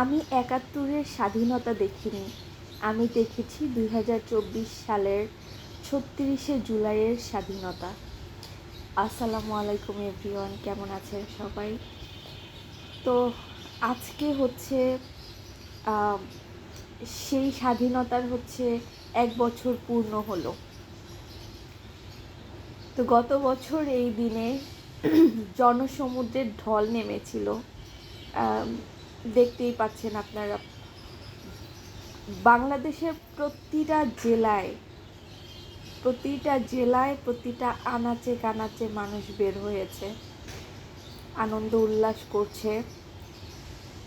আমি একাত্তরের স্বাধীনতা দেখিনি। আমি দেখেছি দুই হাজার চব্বিশ সালের ছত্রিশে জুলাইয়ের স্বাধীনতা। আসসালামু আলাইকুম, এভরিওয়ান। কেমন আছেন সবাই? তো আজকে হচ্ছে সেই স্বাধীনতার হচ্ছে এক বছর পূর্ণ হলো। তো গত বছর এই দিনে জনসমুদ্রের ঢল নেমেছিল। দেখতেই পাচ্ছেন আপনারা। বাংলাদেশের প্রতিটা জেলায় প্রতিটা জেলায় প্রতিটা আনাচে কানাচে মানুষ বের হয়েছে। আনন্দ উল্লাস করছে।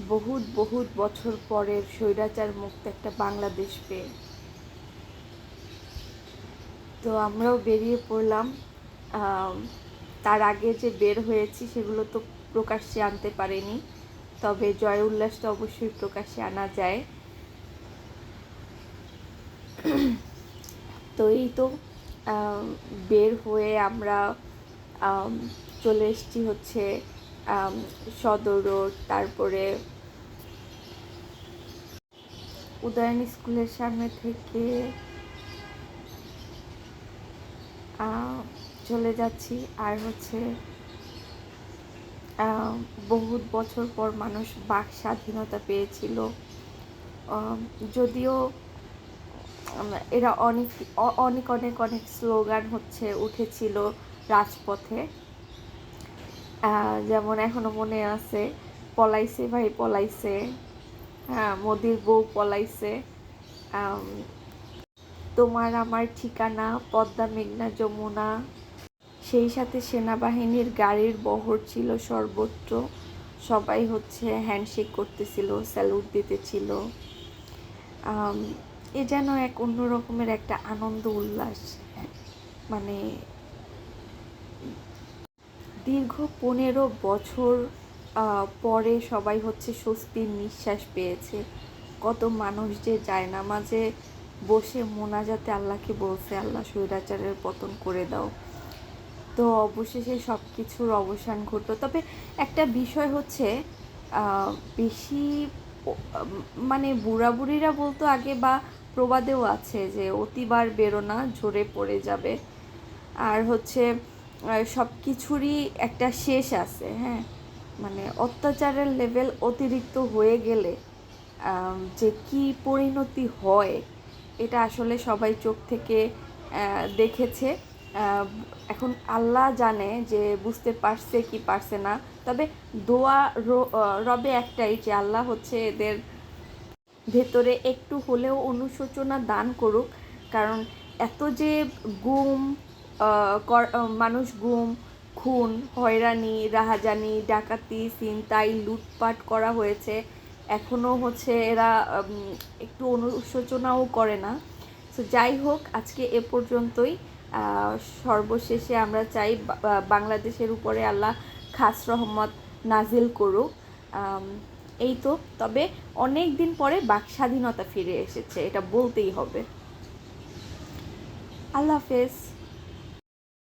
বহুত বহুত বছর পরের স্বৈরাচার মুক্ত একটা বাংলাদেশ পেয়ে। তো আমরাও বেরিয়ে পড়লাম। তার আগে যে বের হয়েছি সেগুলো তো প্রকাশ্যে আনতে পারিনি। তবে জয় উল্লাসটা অবশ্যই প্রকাশে আনা যায়। তো এই তো বের হয়ে আমরা আম, চলে এসেছি হচ্ছে সদর রোড তারপরে উদয়ন স্কুলের সামনে থেকে চলে যাচ্ছি। আর হচ্ছে বহুত বছর পর মানুষ বাক স্বাধীনতা পেয়েছিল। যদিও এরা অনেক অনেক অনেক অনেক স্লোগান হচ্ছে, উঠেছিল রাজপথে। যেমন এখনও মনে আছে, পলাইছে ভাই, পলাইছে। হ্যাঁ মোদির বউ পলাইছে। তোমার আমার ঠিকানা, পদ্মা, মেঘনা, যমুনা। সেই সাথে সেনাবাহিনীর গাড়ির বহর ছিল সর্বত্র। সবাই হচ্ছে হ্যান্ডশেক করতেছিল স্যালুট দিতেছিল। এ যেন এক অন্যরকমের একটা আনন্দ উল্লাস। মানে দীর্ঘ পনেরো বছর পরে সবাই হচ্ছে স্বস্তির নিঃশ্বাস পেয়েছে। কত মানুষ যে যায় না, মাঝে বসে মোনাজাতে আল্লাহকে বলছে, আল্লাহ স্বৈরাচারের পতন করে দাও। তো অবশেষে সব কিছুর অবসান ঘটলো। তবে একটা বিষয় হচ্ছে বেশি মানে বুড়াবুড়িরা বলতো আগে বা প্রবাদেও আছে যে অতিবার বেরো না ঝরে পড়ে যাবে। আর হচ্ছে সব কিছুরই একটা শেষ আছে হ্যাঁ? মানে অত্যাচারের লেভেল অতিরিক্ত হয়ে গেলে যে কি পরিণতি হয়, এটা আসলে সবাই চোখ থেকে দেখেছে। এখন আল্লাহ জানে যে বুঝতে পারছে কি পারছে না। তবে দোয়া রবে একটাই যে আল্লাহ হচ্ছে এদের ভেতরে একটু হলেও অনুশোচনা দান করুক। কারণ এত যে গুম মানুষ গুম, খুন, হয়রানি, রাহাজানি, ডাকাতি, ছিনতাই, লুটপাট করা হয়েছে এখনও হচ্ছে এরা একটু অনুশোচনাও করে না। তো যাই হোক, আজকে এ পর্যন্তই। সর্বশেষে আমরা চাই বাংলাদেশের উপরে আল্লাহ খাস রহমত নাজিল করুক। এই তো, তবে অনেক দিন পরে বাক স্বাধীনতা ফিরে এসেছে, এটা বলতেই হবে। আল্লাহ হাফেজ।